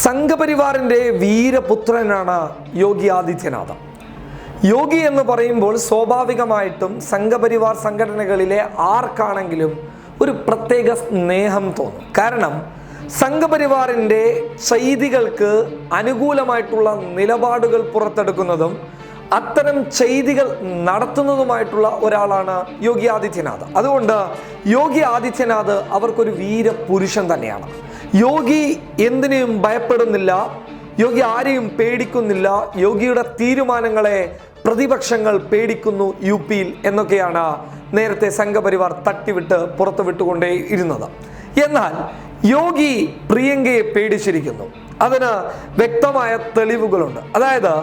സംഘപരിവാറിന്റെ വീരപുത്രനാണ് യോഗി ആദിത്യനാഥ്. യോഗി എന്ന് പറയുമ്പോൾ സ്വാഭാവികമായിട്ടും സംഘപരിവാർ സംഘടനകളിലെ ആർക്കാണെങ്കിലും ഒരു പ്രത്യേക സ്നേഹം തോന്നും. കാരണം സംഘപരിവാറിന്റെ ചെയ്തികൾക്ക് അനുകൂലമായിട്ടുള്ള നിലപാടുകൾ പുറത്തെടുക്കുന്നതും അത്തരം ചെയ്തികൾ നടത്തുന്നതുമായിട്ടുള്ള ഒരാളാണ് യോഗി ആദിത്യനാഥ്. അതുകൊണ്ട് യോഗി ആദിത്യനാഥ് അവർക്കൊരു വീരപുരുഷൻ തന്നെയാണ്. യോഗി എന്തിനേയും ഭയപ്പെടുന്നില്ല യോഗി ആരെയും പേടിക്കുന്നില്ല യോഗിയുടെ തീരുമാനങ്ങളെ പ്രതിപക്ഷങ്ങൾ പേടിക്കുന്നു യു പിയിൽ എന്നൊക്കെയാണ് നേരത്തെ സംഘപരിവാർ തട്ടിവിട്ട് പുറത്തു വിട്ടുകൊണ്ടേ ഇരുന്നത്. എന്നാൽ യോഗി പ്രിയങ്കയെ പേടിച്ചിരിക്കുന്നു. അതിന് വ്യക്തമായ തെളിവുകളുണ്ട്. അതായത്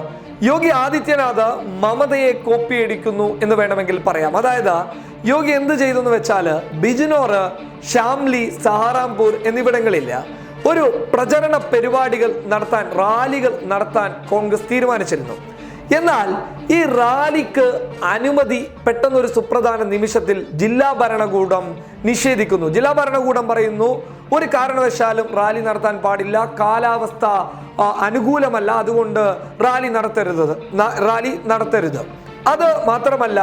യോഗി ആദിത്യനാഥ് മമതയെ കോപ്പിയടിക്കുന്നു എന്ന് വേണമെങ്കിൽ പറയാം. അതായത് യോഗി എന്ത് ചെയ്തു എന്ന് വെച്ചാൽ ബിജ്നോർ ഷാംലി സഹാറാംപൂർ എന്നിവിടങ്ങളിൽ ഒരു പ്രചരണ പരിപാടികൾ നടത്താൻ റാലികൾ നടത്താൻ കോൺഗ്രസ് തീരുമാനിച്ചിരുന്നു. എന്നാൽ ഈ റാലിക്ക് അനുമതി പെട്ടെന്നൊരു സുപ്രധാന നിമിഷത്തിൽ ജില്ലാ ഭരണകൂടം നിഷേധിക്കുന്നു. ജില്ലാ ഭരണകൂടം പറയുന്നു ഒരു കാരണവശാലും റാലി നടത്താൻ പാടില്ല. കാലാവസ്ഥ അനുകൂലമല്ല. അതുകൊണ്ട് റാലി നടത്തരുത്. റാലി നടത്തരുത്. അത് മാത്രമല്ല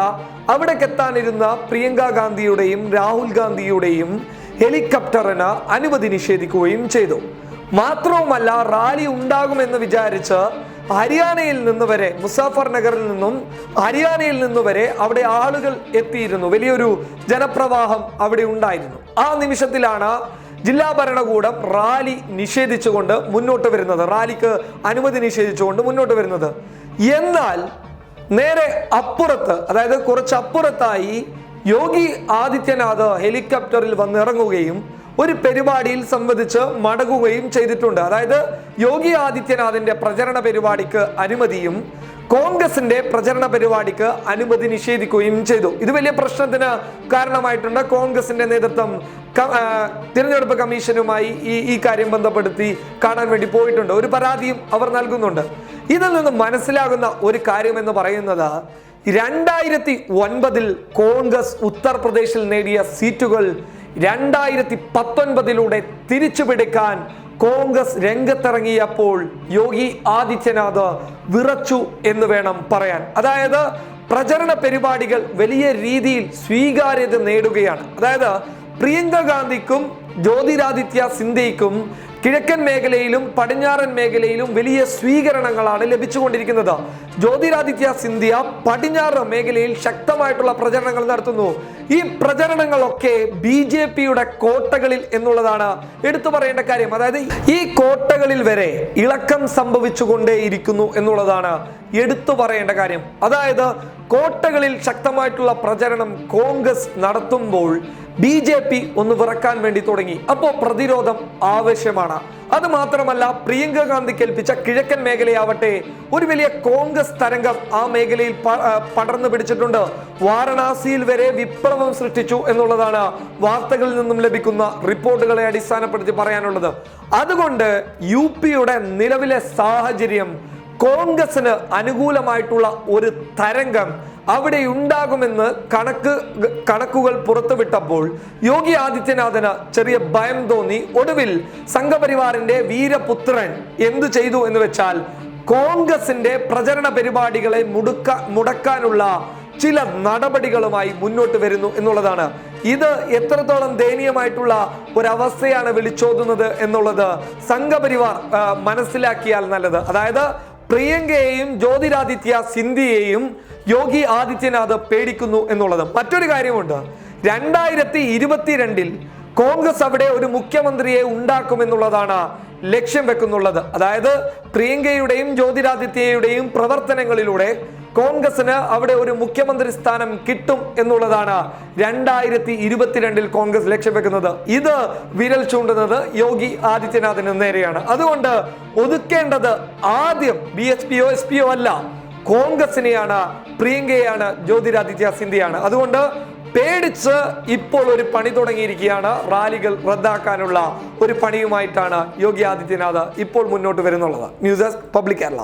അവിടേക്ക് എത്താനിരുന്ന പ്രിയങ്ക ഗാന്ധിയുടെയും രാഹുൽ ഗാന്ധിയുടെയും ഹെലികോപ്റ്ററിന് അനുമതി നിഷേധിക്കുകയും ചെയ്തു. മാത്രവുമല്ല റാലി ഉണ്ടാകുമെന്ന് വിചാരിച്ച് ഹരിയാനയിൽ നിന്ന് വരെ മുസാഫർ നഗറിൽ നിന്നും ഹരിയാനയിൽ നിന്ന് വരെ അവിടെ ആളുകൾ എത്തിയിരുന്നു. വലിയൊരു ജനപ്രവാഹം അവിടെ ഉണ്ടായിരുന്നു. ആ നിമിഷത്തിലാണ് ജില്ലാ ഭരണകൂടം റാലി നിഷേധിച്ചുകൊണ്ട് മുന്നോട്ട് വരുന്നത്. റാലിക്ക് അനുമതി നിഷേധിച്ചുകൊണ്ട് മുന്നോട്ട് വരുന്നത്. എന്നാൽ നേരെ അപ്പുറത്ത് അതായത് കുറച്ച് അപ്പുറത്തായി യോഗി ആദിത്യനാഥ് ഹെലികോപ്റ്ററിൽ വന്നിറങ്ങുകയും ഒരു പരിപാടിയിൽ സംബന്ധിച്ച് മടങ്ങുകയും ചെയ്തിട്ടുണ്ട്. അതായത് യോഗി ആദിത്യനാഥിന്റെ പ്രചരണ പരിപാടിക്ക് അനുമതിയും കോൺഗ്രസിന്റെ പ്രചരണ പരിപാടിക്ക് അനുമതി നിഷേധിക്കുകയും ചെയ്തു. ഇത് വലിയ പ്രശ്നത്തിന് കാരണമായിട്ടുണ്ട്. കോൺഗ്രസിന്റെ നേതൃത്വം തിരഞ്ഞെടുപ്പ് കമ്മീഷനുമായി ഈ ഈ കാര്യം ബന്ധപ്പെടുത്തി കാണാൻ വേണ്ടി പോയിട്ടുണ്ട്. ഒരു പരാതിയും അവർ നൽകുന്നുണ്ട്. ഇതിൽ നിന്ന് മനസ്സിലാകുന്ന ഒരു കാര്യം എന്ന് പറയുന്നത് രണ്ടായിരത്തി ഒൻപതിൽ കോൺഗ്രസ് ഉത്തർപ്രദേശിൽ നേടിയ സീറ്റുകൾ രണ്ടായിരത്തി പത്തൊൻപതിലൂടെ തിരിച്ചുപിടിക്കാൻ കോൺഗ്രസ് രംഗത്തിറങ്ങിയപ്പോൾ യോഗി ആദിത്യനാഥ് വിറച്ചു എന്ന് വേണം പറയാൻ. അതായത് പ്രചരണ പരിപാടികൾ വലിയ രീതിയിൽ സ്വീകാര്യത നേടുകയാണ്. അതായത് പ്രിയങ്ക ഗാന്ധിക്കും ജ്യോതിരാദിത്യ സിന്ധ്യയ്ക്കും കിഴക്കൻ മേഖലയിലും പടിഞ്ഞാറൻ മേഖലയിലും വലിയ സ്വീകരണങ്ങളാണ് ലഭിച്ചുകൊണ്ടിരിക്കുന്നത്. ജ്യോതിരാദിത്യ സിന്ധ്യ പടിഞ്ഞാറ് മേഖലയിൽ ശക്തമായിട്ടുള്ള പ്രചരണങ്ങൾ നടത്തുന്നു. ഈ പ്രചരണങ്ങളൊക്കെ ബി ജെ പിയുടെ കോട്ടകളിൽ എന്നുള്ളതാണ് എടുത്തു പറയേണ്ട കാര്യം. അതായത് ഈ കോട്ടകളിൽ വരെ ഇളക്കം സംഭവിച്ചുകൊണ്ടേയിരിക്കുന്നു എന്നുള്ളതാണ് എടുത്തു പറയേണ്ട കാര്യം. അതായത് കോട്ടകളിൽ ശക്തമായിട്ടുള്ള പ്രചരണം കോൺഗ്രസ് നടത്തുമ്പോൾ ബി ജെ പി ഒന്ന് വിറക്കാൻ വേണ്ടി തുടങ്ങി. അപ്പോൾ പ്രതിരോധം ആവശ്യമാണ്. അത് മാത്രമല്ല പ്രിയങ്ക ഗാന്ധി കേൾപ്പിച്ച കിഴക്കൻ മേഖലയാവട്ടെ ഒരു വലിയ കോൺഗ്രസ് തരംഗം ആ മേഖലയിൽ പടർന്നു പിടിച്ചിട്ടുണ്ട്. വാരണാസിയിൽ വരെ വിപ്ലവം സൃഷ്ടിച്ചു എന്നുള്ളതാണ് വാർത്തകളിൽ നിന്നും ലഭിക്കുന്ന റിപ്പോർട്ടുകളെ അടിസ്ഥാനപ്പെടുത്തി പറയാനുള്ളത്. അതുകൊണ്ട് യു പിയുടെ നിലവിലെ സാഹചര്യം കോൺഗ്രസിന് അനുകൂലമായിട്ടുള്ള ഒരു തരംഗം അവിടെ ഉണ്ടാകുമെന്ന് കണക്ക് കണക്കുകൾ പുറത്തുവിട്ടപ്പോൾ യോഗി ആദിത്യനാഥന് ചെറിയ ഭയം തോന്നി. ഒടുവിൽ സംഘപരിവാറിന്റെ വീരപുത്രൻ എന്തു ചെയ്തു എന്ന് വെച്ചാൽ കോൺഗ്രസിന്റെ പ്രചരണ പരിപാടികളെ മുടുക്ക മുടക്കാനുള്ള ചില നടപടികളുമായി മുന്നോട്ട് വരുന്നു എന്നുള്ളതാണ്. ഇത് എത്രത്തോളം ദയനീയമായിട്ടുള്ള ഒരവസ്ഥയാണ് വിളിച്ചോതുന്നത് എന്നുള്ളത് സംഘപരിവാർ മനസ്സിലാക്കിയാൽ നല്ലത്. അതായത് പ്രിയങ്കയെയും ജ്യോതിരാദിത്യ സിന്ധ്യയെയും യോഗി ആദിത്യനാഥ് പേടിക്കുന്നു എന്നുള്ളത് മറ്റൊരു കാര്യമുണ്ട്. രണ്ടായിരത്തി ഇരുപത്തിരണ്ടിൽ കോൺഗ്രസ് അവിടെ ഒരു മുഖ്യമന്ത്രിയെ ഉണ്ടാക്കുമെന്നുള്ളതാണ് ലക്ഷ്യം വെക്കുന്നുള്ളത്. അതായത് പ്രിയങ്കയുടെയും ജ്യോതിരാദിത്യയുടെയും പ്രവർത്തനങ്ങളിലൂടെ കോൺഗ്രസിന് അവിടെ ഒരു മുഖ്യമന്ത്രി സ്ഥാനം കിട്ടും എന്നുള്ളതാണ് രണ്ടായിരത്തി ഇരുപത്തിരണ്ടിൽ കോൺഗ്രസ് ലക്ഷ്യം വെക്കുന്നത്. ഇത് വിരൽ ചൂണ്ടുന്നത് യോഗി ആദിത്യനാഥിന് നേരെയാണ്. അതുകൊണ്ട് ഒതുക്കേണ്ടത് ആദ്യം ബി എസ് പിയോ എസ് പിയോ അല്ല. കോൺഗ്രസിനെയാണ് പ്രിയങ്കയാണ് ജ്യോതിരാദിത്യ സിന്ധ്യയാണ്. അതുകൊണ്ട് പേടിച്ച് ഇപ്പോൾ ഒരു പണി തുടങ്ങിയിരിക്കുകയാണ്. റാലികൾ റദ്ദാക്കാനുള്ള ഒരു പണിയുമായിട്ടാണ് യോഗി ആദിത്യനാഥ് ഇപ്പോൾ മുന്നോട്ട് വരുന്നുള്ളത്. News desk public Kerala.